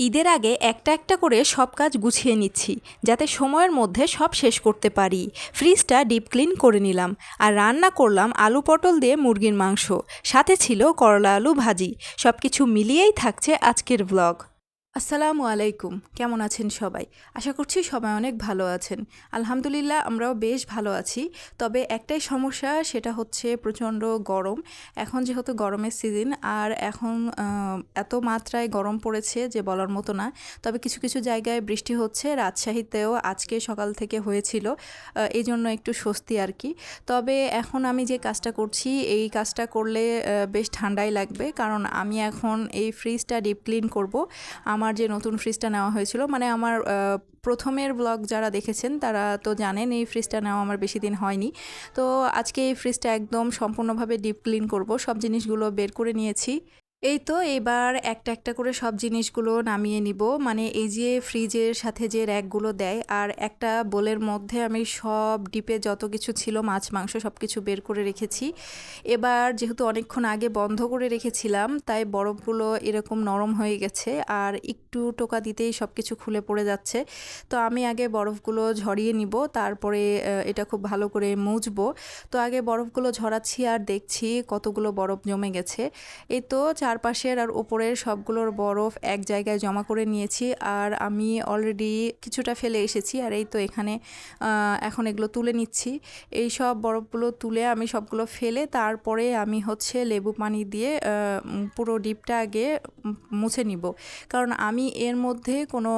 ঈদের আগে একটা একটা করে সব কাজ গুছিয়ে নিচ্ছি, যাতে সময়ের মধ্যে সব শেষ করতে পারি। ফ্রিজটা ডিপ ক্লিন করে নিলাম আর রান্না করলাম আলু পটল দিয়ে মুরগির মাংস, সাথে ছিল করলা আলু ভাজি। সব কিছু মিলিয়েই থাকছে আজকের ব্লগ আসসালামু আলাইকুম। কেমন আছেন সবাই? আশা করছি সবাই অনেক ভালো আছেন। আলহামদুলিল্লাহ, আমরাও বেশ ভালো আছি। তবে একটাই সমস্যা, সেটা হচ্ছে প্রচণ্ড গরম। এখন যেহেতু গরমের সিজন, আর এখন এত মাত্রায় গরম পড়েছে যে বলার মতো না। তবে কিছু কিছু জায়গায় বৃষ্টি হচ্ছে, রাজশাহীতেও আজকে সকাল থেকে হয়েছিল এই জন্য একটু স্বস্তি আর কি। তবে এখন আমি যে কাজটা করছি, এই কাজটা করলে বেশ ঠান্ডাই লাগবে। কারণ আমি এখন এই ফ্রিজটা ডিপ ক্লিন করব। আমার যে নতুন ফ্রিজটা নেওয়া হয়েছিল মানে আমার প্রথমের ব্লগ যারা দেখেছেন তারা তো জানেন এই ফ্রিজটা নেওয়া আমার বেশি দিন হয়নি। তো আজকে এই ফ্রিজটা একদম সম্পূর্ণভাবে ডিপ ক্লিন করব, সব জিনিসগুলো বের করে নিয়েছি। এই তো এবার একটা একটা করে সব জিনিসগুলো নামিয়ে নিব। মানে এই যে ফ্রিজের সাথে যে র্যাকগুলো দেয় আর একটা বোলের মধ্যে আমি সব ডিপে যত কিছু ছিল, মাছ, মাংস সব কিছু বের করে রেখেছি। এবার যেহেতু অনেকক্ষণ আগে বন্ধ করে রেখেছিলাম, তাই বরফগুলো এরকম নরম হয়ে গেছে আর একটু টোকা দিতেই সব কিছু খুলে পড়ে যাচ্ছে। তো আমি আগে বরফগুলো ঝরিয়ে নিব, তারপরে এটা খুব ভালো করে মুছবো। তো আগে বরফগুলো ঝরাচ্ছি আর দেখছি কতগুলো বরফ জমে গেছে। এই তো চারপাশের আর ওপরের সবগুলোর বরফ এক জায়গায় জমা করে নিয়েছি আর আমি অলরেডি কিছুটা ফেলে এসেছি আর এই তো এখানে এখন এগুলো তুলে নিচ্ছি। এই সব বরফগুলো তুলে আমি সবগুলো ফেলে তারপরে আমি হচ্ছে লেবু পানি দিয়ে পুরো ডিপটা আগে মুছে নিব। কারণ আমি এর মধ্যে কোনো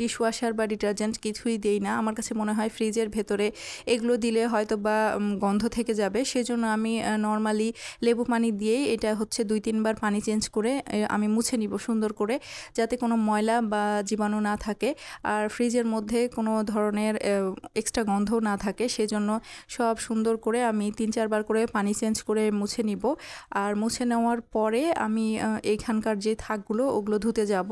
ডিশওয়াশার বা ডিটারজেন্ট কিছুই দেই না। আমার কাছে মনে হয় ফ্রিজের ভেতরে এগুলো দিলে হয়তো বা গন্ধ থেকে যাবে। সেজন্য আমি নর্মালি লেবু পানি দিয়েই এটা হচ্ছে দুই তিনবার পানি চেঞ্জ করে আমি মুছে নিব সুন্দর করে, যাতে কোনো ময়লা বা জীবাণু না থাকে। আর ফ্রিজের মধ্যে কোনো ধরনের এক্সট্রা গন্ধ না থাকে, সেজন্য সব সুন্দর করে আমি তিন চারবার করে পানি চেঞ্জ করে মুছে নিব। আর মুছে নেওয়ার পরে আমি এইখানকার যে থাকগুলো, ওগুলো ধুতে যাব।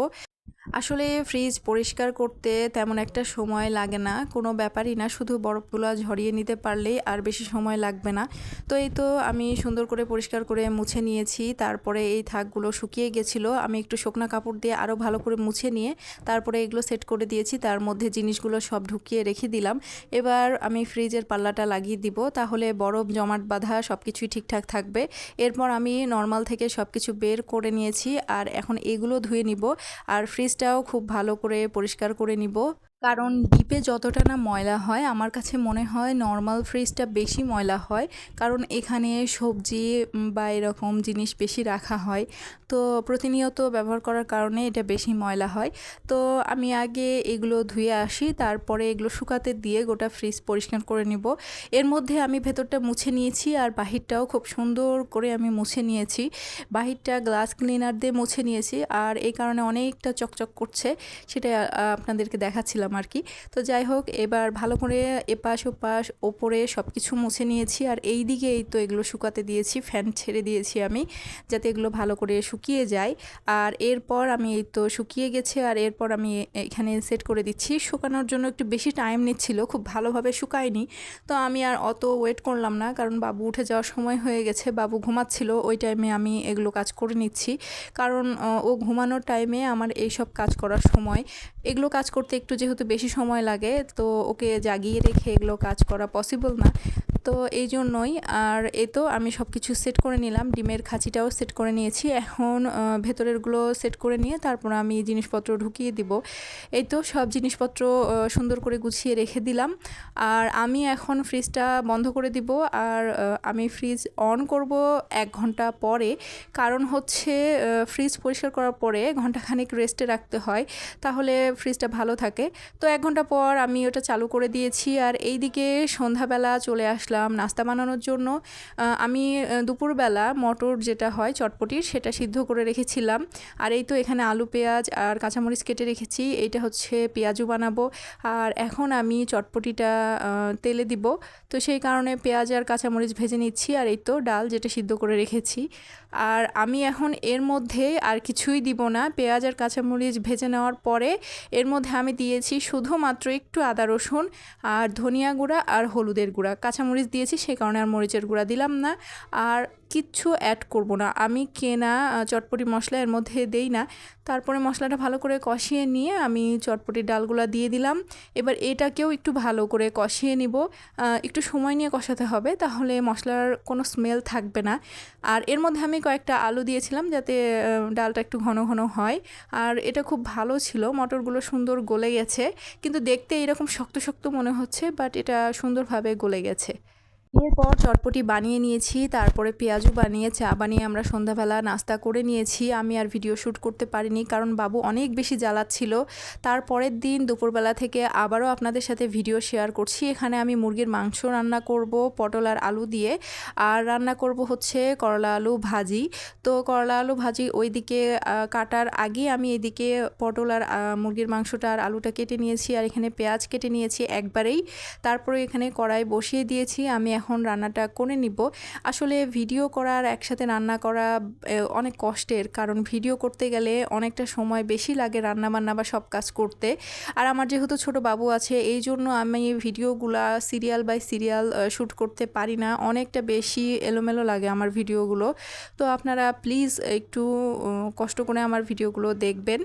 আসলে ফ্রিজ পরিষ্কার করতে তেমন একটা সময় লাগে না, কোনো ব্যাপারই না। শুধু বরফগুলো ঝরিয়ে নিতে পারলেই আর বেশি সময় লাগবে না। তো এই তো আমি সুন্দর করে পরিষ্কার করে মুছে নিয়েছি। তারপরে এই থাকগুলো শুকিয়ে গেছিল। আমি একটু শুকনা কাপড় দিয়ে আরও ভালো করে মুছে নিয়ে তারপরে এগুলো সেট করে দিয়েছি। তার মধ্যে জিনিসগুলো সব ঢুকিয়ে রেখে দিলাম। এবার আমি ফ্রিজের পাল্লাটা লাগিয়ে দিব। তাহলে বরফ, জমাট, বাঁধা সব কিছুই ঠিকঠাক থাকবে। এরপর আমি নর্মাল থেকে সব কিছু বের করে নিয়েছি। আর এখন এগুলো ধুয়ে নিব। আর ফ্রিজটাও খুব ভালো করে পরিষ্কার করে নিব। কারণ ডিপে যতটা না ময়লা হয়, আমার কাছে মনে হয় নর্মাল ফ্রিজটা বেশি ময়লা হয়। কারণ এখানে সবজি বা এরকম জিনিস বেশি রাখা হয়। তো প্রতিনিয়ত ব্যবহার করার কারণে এটা বেশি ময়লা হয়। তো আমি আগে এগুলো ধুয়ে আসি, তারপরে এগুলো শুকাতে দিয়ে গোটা ফ্রিজ পরিষ্কার করে নিব। এর মধ্যে আমি ভেতরটা মুছে নিয়েছি আর বাহিরটাও খুব সুন্দর করে আমি মুছে নিয়েছি। বাহিরটা গ্লাস ক্লিনার দিয়ে মুছে নিয়েছি আর এই কারণে অনেকটা চকচক করছে সেটা আপনাদেরকে দেখাচ্ছিলাম। আর কি। তো যাই হোক, এবার ভালো করে এপাশ ওপাশ ওপরে সব কিছু মুছে নিয়েছি আর এই দিকে এই তো এগুলো শুকাতে দিয়েছি, ফ্যান ছেড়ে দিয়েছি আমি যাতে এগুলো ভালো করে শুকিয়ে যায়। আর এরপর আমি এই তো শুকিয়ে গেছে আর এরপর আমি এখানে সেট করে দিচ্ছি। শুকানোর জন্য একটু বেশি টাইম নিচ্ছিল, খুব ভালোভাবে শুকায়নি। তো আমি আর অত ওয়েট করলাম না, কারণ বাবু উঠে যাওয়ার সময় হয়ে গেছে, বাবু ঘুমাচ্ছিল, ওই টাইমে আমি এগুলো কাজ করে নিচ্ছি। কারণ, ও ঘুমানোর টাইমে আমার এই সব কাজ করার সময়, এগুলো কাজ করতে একটু যেহেতু বেশি সময় লাগে তো ওকে জাগিয়ে রেখে এগুলো কাজ করা পসিবল না। তো এই জন্যই। আর এ তো আমি সব কিছু সেট করে নিলাম। ডিমের খাঁচিটাও সেট করে নিয়েছি। এখন ভেতরেরগুলো সেট করে নিয়ে তারপর আমি জিনিসপত্র ঢুকিয়ে দিব। এই তো সব জিনিসপত্র সুন্দর করে গুছিয়ে রেখে দিলাম। আর আমি এখন ফ্রিজটা বন্ধ করে দিব। আর আমি ফ্রিজ অন করব এক ঘণ্টা পরে। কারণ হচ্ছে ফ্রিজ পরিষ্কার করার পরে ঘন্টাখানেক রেস্টে রাখতে হয়। তাহলে ফ্রিজটা ভালো থাকে। তো এক ঘণ্টা পর আমি ওটা চালু করে দিয়েছি। আর এইদিকে সন্ধ্যাবেলা চলে আসলাম নাস্তা বানানোর জন্য। আমি দুপুরবেলা মটর যেটা হয় চটপটির সেটা সিদ্ধ করে রেখেছিলাম। আর এই তো এখানে আলু, পেঁয়াজ আর কাঁচামরিচ কেটে রেখেছি, এইটা হচ্ছে পেঁয়াজু বানাবো। আর এখন আমি চটপটিটা তেলে দিব। তো সেই কারণে পেঁয়াজ আর কাঁচামরিচ ভেজে নিচ্ছি আর এই তো ডাল যেটা সিদ্ধ করে রেখেছি। আর আমি এখন এর মধ্যে আর কিছুই দিব না। পেঁয়াজ আর কাঁচামরিচ ভেজে নেওয়ার পরে এর মধ্যে আমি দিয়েছি শুধুমাত্র একটু আদা রসুন আর ধনিয়া গুঁড়া আর হলুদের গুঁড়া। কাঁচামরিচ দিয়েছি সেই কারণে আর মরিচের গুঁড়া দিলাম না। আর কিচ্ছু অ্যাড করব না। আমি কেনা চটপটি মশলা এর মধ্যে দেই না। তারপরে মশলাটা ভালো করে কষিয়ে নিয়ে আমি চটপটির ডালগুলা দিয়ে দিলাম। এবার এটাকেও একটু ভালো করে কষিয়ে নিব। একটু সময় নিয়ে কষাতে হবে, তাহলে মশলার কোনো স্মেল থাকবে না। আর এর মধ্যে আমি কয়েকটা আলু দিয়েছিলাম যাতে ডালটা একটু ঘন ঘন হয়। আর এটা খুব ভালো ছিল, মটরগুলো সুন্দর গলে গেছে। কিন্তু দেখতে এরকম শক্ত শক্ত মনে হচ্ছে বাট এটা সুন্দরভাবে গলে গেছে। এরপর চটপটি বানিয়ে নিয়েছি, তারপরে পেঁয়াজু বানিয়ে, চা বানিয়ে আমরা সন্ধ্যাবেলা নাস্তা করে নিয়েছি। আমি আর ভিডিও শ্যুট করতে পারিনি কারণ বাবু অনেক বেশি জ্বালাচ্ছিল। তারপরের দিন দুপুরবেলা থেকে আবারও আপনাদের সাথে ভিডিও শেয়ার করছি। এখানে আমি মুরগির মাংস রান্না করব, পটল আর আলু দিয়ে। আর রান্না করব হচ্ছে করলা আলু ভাজি। তো করলা আলু ভাজি ওইদিকে কাটার আগে আমি এদিকে পটল আর মুরগির মাংসটা আর আলুটা কেটে নিয়েছি। আর এখানে পেঁয়াজ কেটে নিয়েছি একবারেই। তারপরে এখানে কড়াই বসিয়ে দিয়েছি। আমি এখন রান্নাটা করে নিব। আসলে ভিডিও করার, একসাথে রান্না করা অনেক কষ্টের। কারণ ভিডিও করতে গেলে অনেকটা সময় বেশি লাগে রান্না বান্না বা সব কাজ করতে। আর আমার যেহেতু ছোট বাবু আছে, এই জন্য আমি ভিডিওগুলা সিরিয়াল বাই সিরিয়াল শ্যুট করতে পারি না। অনেকটা বেশি এলোমেলো লাগে আমার ভিডিওগুলো। তো আপনারা প্লিজ একটু কষ্ট করে আমার ভিডিওগুলো দেখবেন।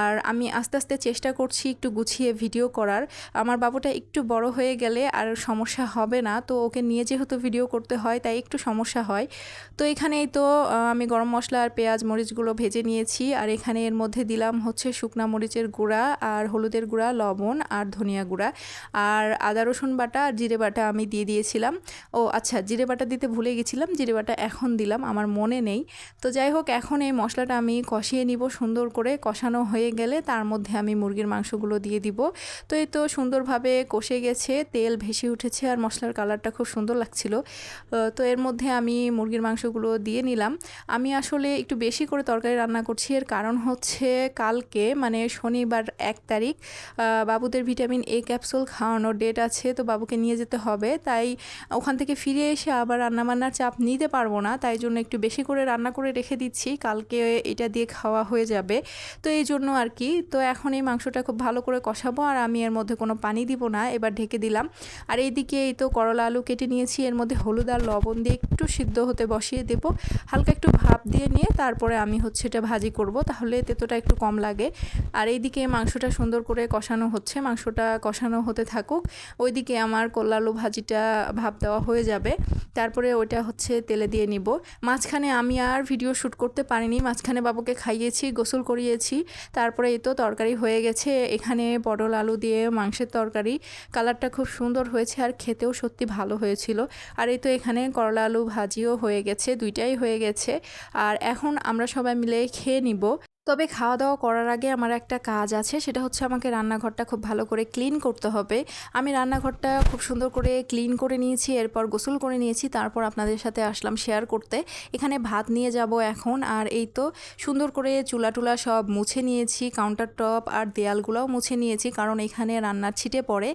আর আমি আস্তে আস্তে চেষ্টা করছি একটু গুছিয়ে ভিডিও করার। আমার বাবুটা একটু বড় হয়ে গেলে আর সমস্যা হবে না। তো ওকে নিয়ে যেহেতু ভিডিও করতে হয়, তাই একটু সমস্যা হয়। তো এখানেই তো আমি গরম মশলা আর পেঁয়াজ মরিচগুলো ভেজে নিয়েছি। আর এখানে এর মধ্যে দিলাম হচ্ছে শুকনা মরিচের গুঁড়া আর হলুদের গুঁড়া, লবণ আর ধনিয়া গুঁড়া। আর আদা, রসুন বাটা আর জিরে বাটা আমি দিয়ে দিয়েছিলাম। ও আচ্ছা জিরে বাটা দিতে ভুলে গেছিলাম, জিরে বাটা এখন দিলাম, আমার মনে নেই। তো যাই হোক, এখন এই মশলাটা আমি কষিয়ে নিব সুন্দর করে। কষানো হয়ে গেলে তার মধ্যে আমি মুরগির মাংসগুলো দিয়ে দিব। তো এই তো সুন্দরভাবে কষে গেছে, তেল ভেসে উঠেছে আর মশলার কালারটা খুব সুন্দর লাগছিল। আহ, তো এর মধ্যে আমি মুরগির মাংসগুলো দিয়ে নিলাম। আমি আসলে একটু বেশি করে তরকারি রান্না করছি। এর কারণ হচ্ছে কালকে মানে শনিবার এক তারিখ বাবুদের ভিটামিন এ ক্যাপসুল খাওয়ানোর ডেট আছে তো বাবুকে নিয়ে যেতে হবে। তাই ওখান থেকে ফিরে এসে আবার রান্নাবান্নার চাপ নিতে পারব না। তাই জন্য একটু বেশি করে রান্না করে রেখে দিচ্ছি। কালকে এটা দিয়ে খাওয়া হয়ে যাবে। তো এই জন্য আর কি। তো এখন এই মাংসটা খুব ভালো করে কষাবো। আর আমি এর মধ্যে কোনো পানি দিব না। এবার ঢেকে দিলাম। আর এইদিকে এই তো করলা আলু কেটে নিয়েছি। এর মধ্যে হলুদ আর লবণ দিয়ে একটু সিদ্ধ হতে বসিয়ে দেব। হালকা একটু ভাপ দিয়ে নিয়ে তারপরে আমি হচ্ছে এটা ভাজি করব। তাহলে তেতোটা একটু কম লাগে। আর এইদিকে মাংসটা সুন্দর করে কষানো হচ্ছে। মাংসটা কষানো হতে থাকুক। ওইদিকে আমার করলা আলু ভাজিটা ভাপ দেওয়া হয়ে যাবে। তারপরে ওইটা হচ্ছে তেলে দিয়ে নিব। মাঝখানে আমি আর ভিডিও শ্যুট করতে পারিনি। মাঝখানে বাবুকে খাইয়েছি, গোসল করিয়েছি। তারপরে এই তো তরকারি হয়ে গেছে। এখানে পটল আলু দিয়ে মাংসের তরকারি। কালারটা খুব সুন্দর হয়েছে আর খেতেও সত্যি ভালো হয়েছিল। আর এই তো এখানে করলা আলু ভাজিও হয়ে গেছে, দুইটাই হয়ে গেছে। আর এখন আমরা সবাই মিলে খেয়ে নিব। তবে খাওয়া দাওয়া করার আগে আমার একটা কাজ আছে, সেটা হচ্ছে আমাকে রান্নাঘরটা খুব ভালো করে ক্লিন করতে হবে। আমি রান্নাঘরটা খুব সুন্দর করে ক্লিন করে নিয়েছি, এরপর গোসল করে নিয়েছি, তারপর আপনাদের সাথে আসলাম শেয়ার করতে। এখানে ভাত নিয়ে যাব এখন, আর এই তো সুন্দর করে চুলা টুলা সব মুছে নিয়েছি কাউন্টার টপ আর দেয়ালগুলোও মুছে নিয়েছি, কারণ এখানে রান্নার ছিটে পড়ে।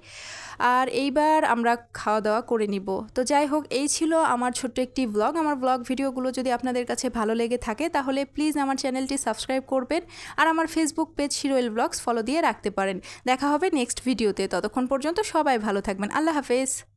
আর এইবার আমরা খাওয়া দাওয়া করে নিব। তো যাই হোক, এই ছিল আমার ছোট্ট একটি ব্লগ আমার ব্লগ ভিডিওগুলো যদি আপনাদের কাছে ভালো লেগে থাকে, তাহলে প্লিজ আমার চ্যানেলটি সাবস্ক্রাইব করবেন আর আমার ফেসবুক পেজ শিরোয়েল ব্লগস ফলো দিয়ে রাখতে পারেন। দেখা হবে নেক্সট ভিডিওতে ততক্ষণ পর্যন্ত সবাই ভালো থাকবেন। আল্লাহ হাফেজ।